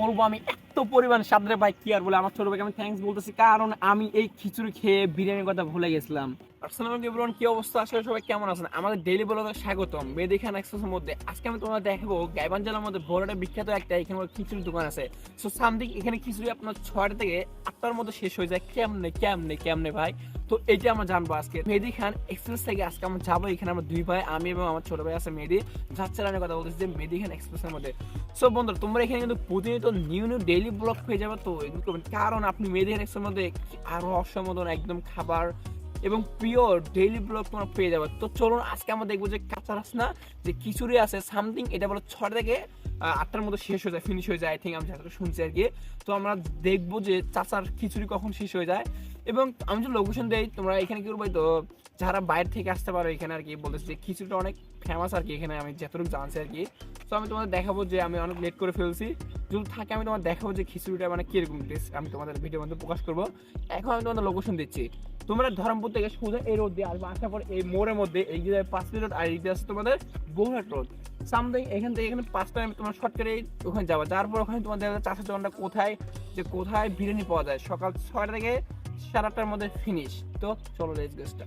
বলব আমি পরিমাণ সাদরে ভাই, কি আর বলে, আমার ছোট ভাইকে আমি থ্যাঙ্কস বলতেছি, কারণ আমি এই খিচুড়ি খেয়ে বিরিয়ানির কথা ভুলে গেছিলাম। কি অবস্থা? আসলে সবাই কেমন আছেন? আমাদের ডেইলি ব্লগে স্বাগতম। মেদি এক্সপ্রেসের মধ্যে আজকে আমি গাইবান জেলার মধ্যে বড়টা বিখ্যাত একটা এখানে খিচুড়ি দোকান আছে। সো এখানে খিচুড়ি আপনার ছয়টা থেকে আটটার মধ্যে শেষ হয়ে যায়। কেমনে কেমনে কেমনে ভাই? তো আমরা জানব আজকে। মেহেদি খান এক্সপ্রেস থেকে আজকে আমরা যাব এখানে আমরা দুই ভাই, আমি এবং আমার ছোট ভাই আছে মেহেদি। যাচ্ছে রানের কথা বলতেছি যে মেহেদি খান এক্সপ্রেসের মধ্যে। সো তোমরা এখানে কিন্তু প্রতিনিয়ত নিউ নিউ ডেইলি ব্লগ হয়ে যাবে তো, এগুলো করবেন। কারণ আপনি মেয়েদের এক্সের মধ্যে আরও অসম্বোধন একদম খাবার এবং পিওর ডেইলি ব্লগ তোমরা পেয়ে যাবে। তো চলুন, আজকে আমরা দেখব যে কাঁচা রাসনা, যে খিচুড়ি আছে সামথিং এটা বলো ছটা থেকে আটটার মধ্যে শেষ হয়ে যায় ফিনিশ হয়ে যায় আই থিঙ্ক আমি যতটা শুনছি আর কি। তো আমরা দেখব যে চাচার খিচুড়ি কখন শেষ হয়ে যায়। এবং আমি যে লোকেশন দেই, তোমরা এখানে কি করব তো, যারা বাইরে থেকে আসতে পারো এখানে আর কি, বলতেছি যে খিচুড়িটা অনেক ফেমাস আর কি এখানে, আমি যতটুকু জানছি আর কি। তো আমি তোমাদের দেখাবো যে আমি অনেক লেট করে ফেলছি। যদি থাকে, আমি তোমার দেখাবো যে খিচুড়িটা মানে কীরকম টেস্ট আমি তোমাদের ভিডিওর মধ্যে প্রকাশ করব। এখন আমি তোমাদের লোকেশন দিচ্ছি। তোমরা ধরমপুর থেকে সোজা এই রোড দিয়ে আসবে, আসার পর এই মোড়ের মধ্যে, এই যে পাঁচ মিনিট আর এই আছে তোমাদের বৌহাট রোড সামথিং এখান থেকে এখানে পাঁচটা আমি তোমার শর্টকাটে ওখানে যাব। যাওয়ার পর ওখানে তোমাদের চাষের দোকানটা কোথায়, যে কোথায় বিরিয়ানি পাওয়া যায়, সকাল ছয়টা থেকে সাড়ে আটটার মধ্যে ফিনিশ তো চলো লেটস গেস্টটা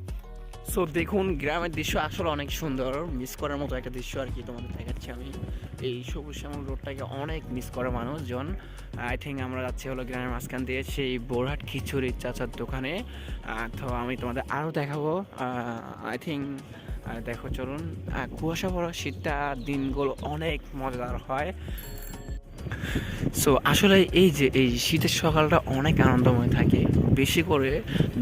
সো দেখুন, গ্রামের দৃশ্য আসলে অনেক সুন্দর। মিস করার মতো একটা দৃশ্য আর কি তোমাদের দেখাচ্ছি আমি। এই সবুজ শ্যামল রোডটাকে অনেক মিস করে মানুষজন। আই থিঙ্ক আমরা যাচ্ছি হলো গ্রামের মাঝখান দিয়ে সেই বোরহাট খিচুড়ির চাচার দোকানে। তো আমি তোমাদের আরও দেখাবো। আই থিঙ্ক দেখো, চলুন। কুয়াশা পড়া শীতটা দিনগুলো অনেক মজাদার হয়। সো আসলে এই যে এই শীতের সকালটা অনেক আনন্দময় থাকে। বেশি করে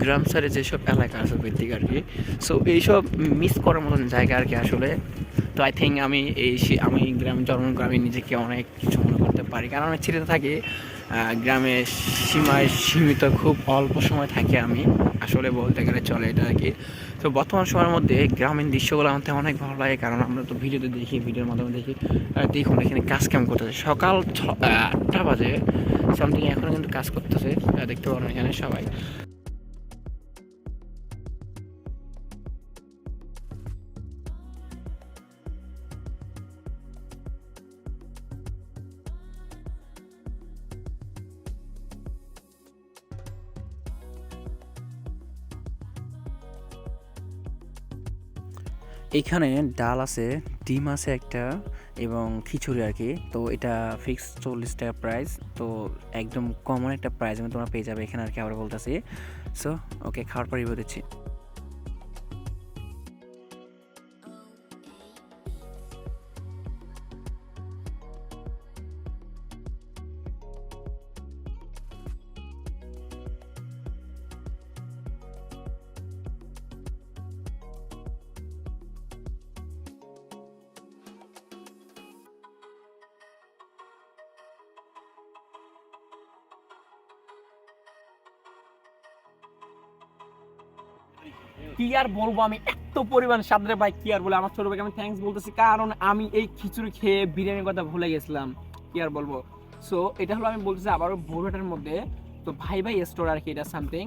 গ্রাম সাইডে যেসব এলাকা আছে ভিত্তিক আর কি সো এইসব মিস করার মতন জায়গা আর কি আসলে। তো আই থিঙ্ক আমি এই আমি গ্রামে জন্মগ্রামে নিজেকে অনেক কিছু মনে করতে পারি। কারণ আমি ছেড়ে থাকি। গ্রামে সীমায় সীমিত খুব অল্প সময় থাকে আমি, আসলে বলতে গেলে চলে এটা আর কি। তো বর্তমান সময়ের মধ্যে গ্রামীণ দৃশ্যগুলো আমাদের অনেক ভালো লাগে, কারণ আমরা তো ভিডিওতে দেখি, ভিডিওর মাধ্যমে দেখি দেখুন এখানে কাজ কাম করতেছে। সকাল ছ- আটটা বাজে সামথিং এখনও কিন্তু কাজ করতেছে দেখতে পারেন এখানে সবাই। এখানে ডাল আছে, ডিম আছে একটা এবং খিচুড়ি আর কি। তো এটা ফিক্স চল্লিশ টাকা প্রাইস তো একদম কমন একটা প্রাইস আমি তোমরা পেয়ে যাবে এখানে আর কি আবার বলতেছি। সো ওকে খাওয়ার পর রিভিউ দিচ্ছি। কি আর বলব আমি? এত পরিমাণ সাদরে ভাই, কি আর বলে? আমার ছোট ভাইকে আমি থ্যাঙ্কস বলতেছি, কারণ আমি এই খিচুড়ি খেয়ে বিরিয়ানির কথা ভুলে গেছিলাম। কি আর বলব? সো এটা হলো আমি বলতেছি আবারও ভোরহাটের মধ্যে। তো ভাই ভাই স্টোর আর কি, এটা সামথিং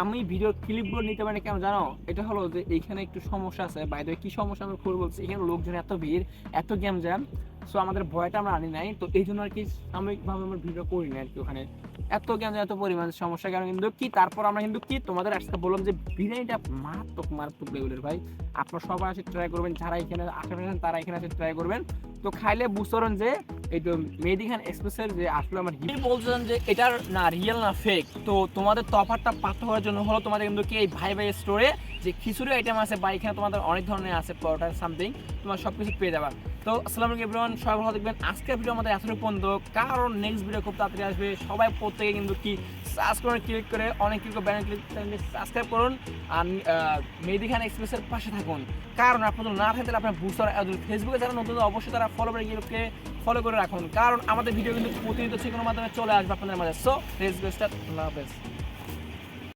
আমি ভিডিওর ক্লিপগুলো নিতে পারি কেন জানো? এটা হলো যে এইখানে একটু সমস্যা আছে। বাইরে কি সমস্যা আমি খুলে বলছি এখানে লোকজন, এত ভিড়, এত গ্যাম জ্যাম সো আমাদের ভয়টা আমরা আনি নাই। তো এই জন্য আর কি সাময়িকভাবে আমরা ভিডিও করি না আর কি ওখানে। এত জ্ঞান এত পরিমাণ সমস্যার কারণে কিন্তু কি, তারপর আমরা কিন্তু কি, তোমাদের আজকে বললাম যে বিরিয়ানিটা মারাত্মক মারাত্মক লেভেলের ভাই। আপনারা সবাই আসে ট্রাই করবেন, যারা এখানে আশেপাশে তারা এখানে আসে ট্রাই করবেন। তো খাইলে বুঝতে পারেন যে এই তো মেহেদি খান এক্সপ্রেসের যে আসলে আমার হিট বলছেন যে এটার না রিয়েল না ফেক তো তোমাদের তফাৎটা পাত্র হওয়ার জন্য হলো তোমাদের কিন্তু কি এই ভাই ভাই স্টোরে যে খিচুড়ি আইটেম আছে বা এখানে তোমাদের অনেক ধরনের আছে, পরোটা সামথিং তোমার সব কিছু পেয়ে যাবা। তো আসসালামু আলাইকুম এভরিওয়ান সবাই ভালো থাকবেন। আজকের ভিডিও আমাদের এতটুকু পর্যন্ত। কারণ নেক্সট ভিডিও খুব তাড়াতাড়ি আসবে। সবাই প্রত্যেকে কিন্তু কি সাবস্ক্রাইব ক্লিক করে অনেক কিছু ব্যানার ক্লিক সাবস্ক্রাইব করুন। আর মেহেদি খান এক্সপ্রেসের পাশে থাকুন। কারণ আপনাদের না থাকলে আপনার বুঝতে পারেন ফেসবুকে যারা নতুন অবশ্যই তারা ফলো করে গিয়ে ফলো করে রাখুন। কারণ আমাদের ভিডিও কিন্তু প্রতিনিয়ত যে কোনো মাধ্যমে চলে আসবে আপনাদের মাঝে। সো ফেসবুক স্টার আল্লাহ হাফেজ।